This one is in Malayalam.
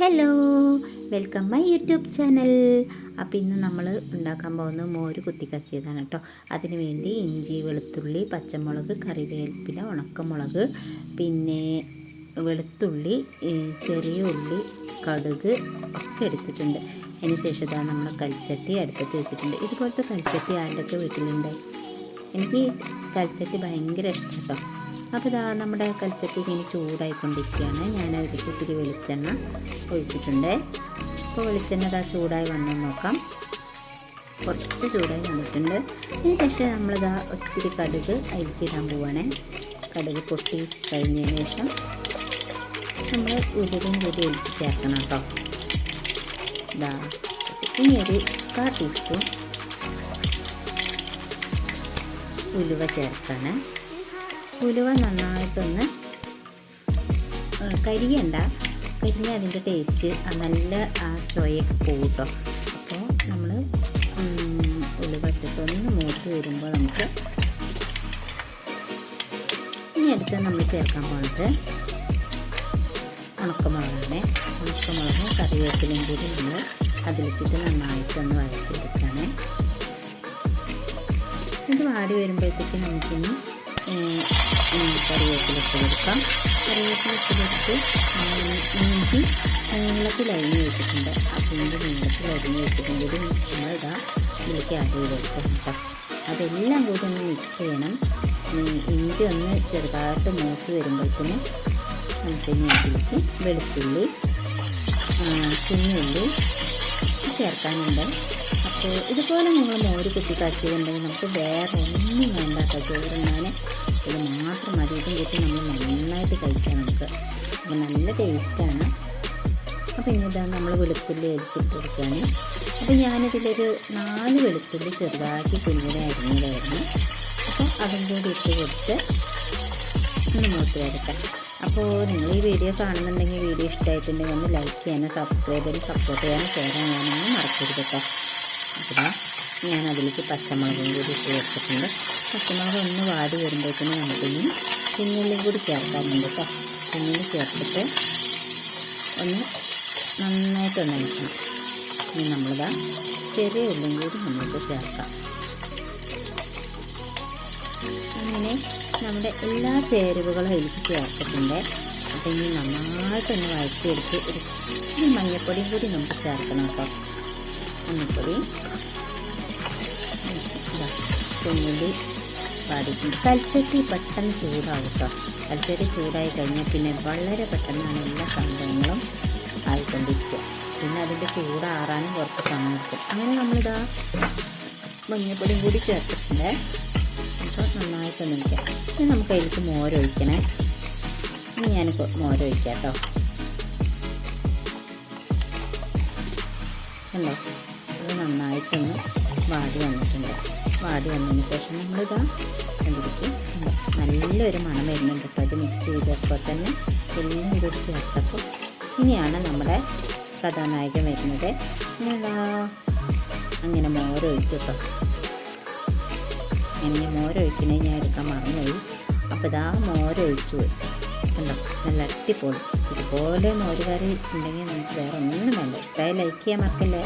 Hello welcome my YouTube channel അപ്പോൾ ഇന്ന് നമ്മൾ ഉണ്ടാക്കാൻ പോകുന്നത് മോര് കുത്തിക്കച്ചിയതാണ് കേട്ടോ അതിന് വേണ്ടി ഇഞ്ചി വെളുത്തുള്ളി പച്ചമുളക് കറിവേപ്പില ഉണക്കമുളക് പിന്നെ വെളുത്തുള്ളി ചെറിയ ഉള്ളി കടുക് ഒക്കെ എടുത്തിട്ടുണ്ട്. അതിന് ശേഷം ഇതാണ് നമ്മൾ കൽച്ചട്ടി അടുപ്പത്ത് വെച്ചിട്ടുണ്ട്. ഇതുപോലത്തെ കൽച്ചട്ടി ആരുടെയൊക്കെ വീട്ടിലുണ്ടായി എനിക്ക് കൽച്ചട്ടി ഭയങ്കര ഇഷ്ടം കേട്ടോ അപ്പോൾ ഇതാ നമ്മുടെ കൽച്ചട്ടി ഇങ്ങനെ ചൂടായിക്കൊണ്ടിരിക്കുകയാണ്. ഞാൻ അതിലേക്ക് ഇത്തിരി വെളിച്ചെണ്ണ ഒഴിച്ചിട്ടുണ്ട്. അപ്പോൾ വെളിച്ചെണ്ണ ഇതാ ചൂടായി വന്നു നോക്കാം. കുറച്ച് ചൂടായി വന്നിട്ടുണ്ട്. അതിന് ശേഷം നമ്മളിതാ ഒത്തിരി കടുക് അതിലേക്ക് ഇടാൻ പോവാണ്. കടുക് പൊട്ടി കഴിഞ്ഞതിന് ശേഷം നമ്മൾ ഉരുകും കൂടി ഒഴിച്ച് ചേർക്കണം കേട്ടോ. ഇതാ ഇനി ഒരു കാ ടീസ്പൂൺ ഉലുവ ചേർക്കാണ്. ഉലുവ നന്നായിട്ടൊന്ന് കരിയണ്ട. കരിഞ്ഞ അതിന്റെ ടേസ്റ്റ് നല്ല ആ ചൊയൊക്കെ പോകും കേട്ടോ അപ്പോൾ നമ്മൾ ഉലുവ ഇട്ടിട്ടൊന്ന് മൂത്ത് വരുമ്പോൾ നമുക്ക് ഇനി അടുത്ത് നമ്മൾ ചേർക്കാൻ പോകുന്നത് ഉണക്കമുളകാണ്. ഉണക്കമുളകും കറിവേപ്പിലയും കൂടി നമ്മൾ അതിലിട്ടിട്ട് നന്നായിട്ടൊന്ന് വഴറ്റിയെടുക്കുകയാണ് ഇത് വാടി വരുമ്പോഴത്തേക്ക് നമുക്കിനി കറിവേപ്പില ഇട്ട് കൊടുക്കാം കറിവേപ്പില ഇഞ്ചി നീളത്തിൽ അരിഞ്ഞ് വെച്ചിട്ടുണ്ട്. അതിന്റെ നീളത്തിൽ അരിഞ്ഞ് വെച്ചിട്ടുണ്ട്. ഇത് നമ്മളിതാ ഇതിലേക്ക് ആഡ് ചെയ്ത് കൊടുക്കാം കേട്ടോ. അതെല്ലാം കൂടി ഒന്ന് മിക്സ് ചെയ്യണം. ഇഞ്ചി ഒന്ന് ചെറുതായിട്ട് മൂത്ത് വരുമ്പോഴത്തേന് നമുക്ക് അതിലേക്ക് വെളുത്തുള്ളി ആ, കുഞ്ഞുള്ളി ചേർക്കാനുണ്ട്. ഇതുപോലെ നിങ്ങൾ മോര് കുത്തി കാച്ചിയിട്ടുണ്ടെങ്കിൽ നമുക്ക് വേറെ ഒന്നും വേണ്ട കേട്ടോ ചോറുണ്ണാൻ ഇത് മാത്രം മതി. കൂട്ടി നമ്മൾ നന്നായിട്ട് കഴിക്കാം നമുക്ക്. അപ്പോൾ നല്ല ടേസ്റ്റാണ്. അപ്പോൾ ഇനി ഇതാണ് നമ്മൾ വെളുത്തുള്ളി അരിച്ചിട്ട് കൊടുക്കുകയാണ് അപ്പോൾ ഞാനിതിലൊരു നാല് വെളുത്തുള്ളി ചെറുതാക്കി കുഞ്ഞിനെ അരിഞ്ഞതായിരുന്നു. അപ്പോൾ അതും കൂടി ഇട്ട് കൊടുത്ത് ഒന്ന് വരട്ടെ അപ്പോൾ നിങ്ങൾ ഈ വീഡിയോ കാണുന്നുണ്ടെങ്കിൽ വീഡിയോ ഇഷ്ടമായിട്ടുണ്ടെങ്കിൽ ഒന്ന് ലൈക്ക് ചെയ്യാനും സബ്സ്ക്രൈബ് ചെയ്യാനും സപ്പോർട്ട് ചെയ്യാനും ഷെയർ ചെയ്യാനൊന്നും മറക്കരുത് കേട്ടോ. അപ്പോൾ ഞാൻ അതിലേക്ക് പച്ചമുളകും കൂടി ഇട്ട് വെച്ചിട്ടുണ്ട്. പച്ചമുളക് ഒന്ന് വാടി വരുമ്പോഴത്തേന് നമുക്കിനി കുഞ്ഞുള്ളിയും കൂടി ചേർക്കാറുണ്ട് കേട്ടോ കുഞ്ഞുള്ളി ചേർത്തിട്ട് ഒന്ന് നന്നായിട്ടൊന്ന് അടിക്കണം ഇനി നമ്മളിതാ ചെറിയ ഉള്ളിയും കൂടി നമുക്ക് ചേർക്കാം. അങ്ങനെ നമ്മുടെ എല്ലാ ചേരുവകളും അതിലേക്ക് ചേർത്തിട്ടുണ്ട്. അപ്പം ഇനി നന്നായിട്ടൊന്ന് വഴറ്റിയെടുത്ത് ഒരു മഞ്ഞപ്പൊടിയും കൂടി നമുക്ക് ചേർക്കണം കേട്ടോ മഞ്ഞൾപ്പൊടി കുഞ്ഞുള്ളി പാടിയിട്ടുണ്ട് കൽച്ചട്ടി പെട്ടെന്ന് ചൂടാവും കൽച്ചട്ടി ചൂടായി കഴിഞ്ഞാൽ പിന്നെ വളരെ പെട്ടെന്നാണ് എല്ലാ സംഭവങ്ങളും ആയിക്കൊണ്ടിരിക്കുക. പിന്നെ അതിന്റെ ചൂടാറാനും കുറച്ച് സമയം എടുക്കും. അങ്ങനെ നമ്മളിതാ മഞ്ഞപ്പൊടി കൂടി ചേർത്തിട്ടുണ്ട്. അപ്പോൾ നന്നായിട്ട് നിൽക്കാം പിന്നെ നമുക്ക് അതിലേക്ക് മോരൊഴിക്കണേ ഇനി ഞാൻ മോരൊഴിക്കാം കേട്ടോ. കണ്ടോ? അത് നന്നായിട്ടൊന്ന് വാടി വന്നിട്ടുണ്ട്. വാടി വന്നതിന് ശേഷം നമ്മളിതാ അതിലേക്ക് നല്ലൊരു മണം വരുന്നുണ്ട് കേട്ടോ. അത് മിക്സ് ചെയ്തപ്പോൾ തന്നെ എല്ലാം കൂടി ചേർത്തപ്പോൾ ഇനിയാണ് നമ്മുടെ കഥാനായകൻ വരുന്നത്. ഇതാ അങ്ങനെ മോരൊഴിച്ചു കേട്ടോ. എന്നെ മോരൊഴിക്കണേ ഞാൻ എടുക്കാൻ മറന്നുപോയി. അപ്പോൾ ഇതാ മോരൊഴിച്ചു പോയി. നല്ല അട്ടിപ്പോളും ഇതുപോലെ മോര് കറി ഉണ്ടെങ്കിൽ നമുക്ക് വേറെ ഒന്നും വേണ്ട. ഇഷ്ടമായി ലൈക്ക് ചെയ്യാൻ മറക്കല്ലേ?